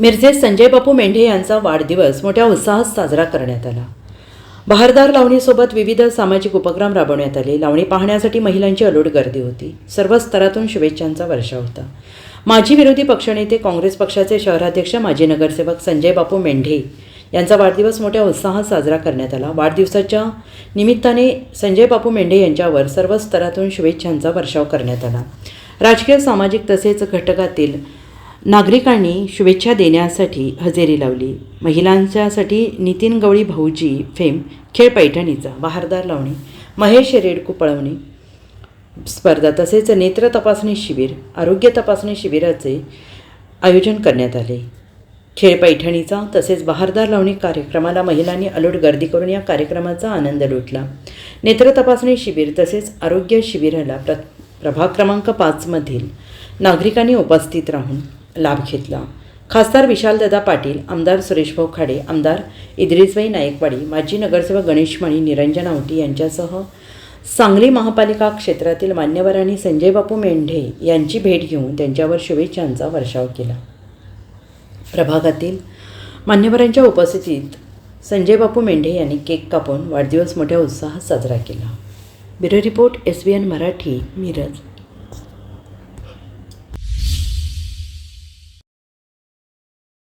मिरजेत संजय बापू मेंढे यांचा वाढदिवस मोठ्या उत्साहात साजरा करण्यात आला. बहारदार लावणीसोबत विविध सामाजिक उपक्रम राबवण्यात आले. लावणी पाहण्यासाठी महिलांची अलोट गर्दी होती. सर्व स्तरातून शुभेच्छांचा वर्षाव होता. माजी विरोधी पक्षनेते काँग्रेस पक्षाचे शहराध्यक्ष माजी नगरसेवक संजय बापू मेंढे यांचा वाढदिवस मोठ्या उत्साहात साजरा करण्यात आला. वाढदिवसाच्या निमित्ताने संजय बापू मेंढे यांच्यावर सर्व स्तरातून शुभेच्छांचा वर्षाव करण्यात आला. राजकीय सामाजिक तसेच घटकातील नागरिकांनी शुभेच्छा देण्यासाठी हजेरी लावली. महिलांच्यासाठी नितीन गवळी भाऊजी फेम खेळ पैठणीचा बहारदार लावणी महेश रेडकू पळवणी स्पर्धा तसेच नेत्र तपासणी शिबिर आरोग्य तपासणी शिबिराचे आयोजन करण्यात आले. खेळ पैठणीचा तसेच बहारदार लावणी कार्यक्रमाला महिलांनी अलोट गर्दी करून या कार्यक्रमाचा आनंद लुटला. नेत्र तपासणी शिबिर तसेच आरोग्य शिबिराला प्र प्रभाग क्रमांक पाचमधील नागरिकांनी उपस्थित राहून लाभ घेतला. खासदार विशालदादा पाटील आमदार सुरेशभाऊ खाडे आमदार इद्रिसबाई नायकवाडी माजी नगरसेवक गणेश माळी निरंजन आवटी यांच्यासह सांगली महापालिका क्षेत्रातील मान्यवरांनी संजय बापू मेंढे यांची भेट घेऊन त्यांच्यावर शुभेच्छांचा वर्षाव केला. प्रभागातील मान्यवरांच्या उपस्थितीत संजय बापू मेंढे यांनी केक कापून वाढदिवस मोठ्या उत्साहात साजरा केला. Bureau report S B N Marathi Miraj.